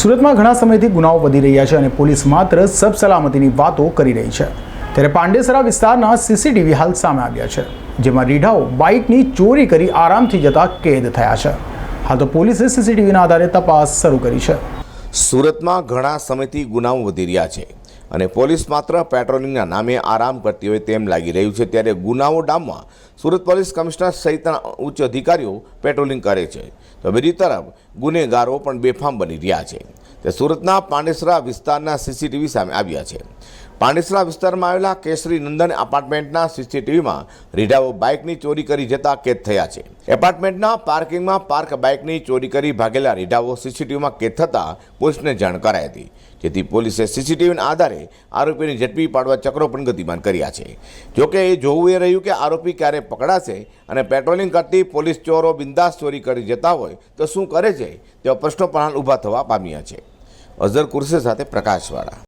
સુરતમાં ઘણા સમયથી ગુનાઓ વધી રહ્યા છે અને પોલીસ માત્ર સબ સલામતીની વાતો કરી રહી છે. ત્યારે પાંડેસરા વિસ્તારના સીસીટીવી હાલ સામે આવ્યા છે, જેમાં રીઢાઓ બાઇકની ચોરી કરી આરામથી જતા કેદ થયા છે. હાલ તો પોલીસે સીસીટીવીના આધારે તપાસ શરૂ કરી છે. સુરતમાં ઘણા સમયથી ગુનાઓ વધી રહ્યા છે. અને પોલીસ માત્ર પેટ્રોલિંગના નામે આરામ કરતી હોય તેમ લાગી રહ્યું છે. ત્યારે ગુનાઓ ડામમાં સુરત પોલીસ કમિશનર સહિતના ઉચ્ચ અધિકારીઓ પેટ્રોલિંગ કરે છે. તો બીજી તરફ ગુનેગારો પણ બેફામ બની રહ્યા છે. તે સુરતના પાંડેસરા વિસ્તારના સીસીટીવી સામે આવ્યા છે. પાંડેસરા વિસ્તારમાં આવેલા કેસરી નંદન એપાર્ટમેન્ટના સીસીટીવીમાં રીઢાઓ બાઇકની ચોરી કરી જતા કેદ થયા છે. એપાર્ટમેન્ટના પાર્કિંગમાં પાર્ક બાઇકની ચોરી કરી ભાગેલા રીઢાઓ સીસીટીવીમાં કેદ થતાં પોલીસને જાણ કરાઈ હતી. જેથી પોલીસે સીસીટીવીના આધારે આરોપીને ઝડપી પાડવા ચક્રો પણ ગતિમાન કર્યા છે. જોકે એ જોવું એ રહ્યું કે આરોપી ક્યારે પકડાશે અને પેટ્રોલિંગ કરતી પોલીસ ચોરો બિંદાસ ચોરી કરી જતા હોય તો શું કરે છે તેવા પ્રશ્નો પણ ઊભા થવા પામ્યા છે. અઝર કુરશી સાથે પ્રકાશવાળા.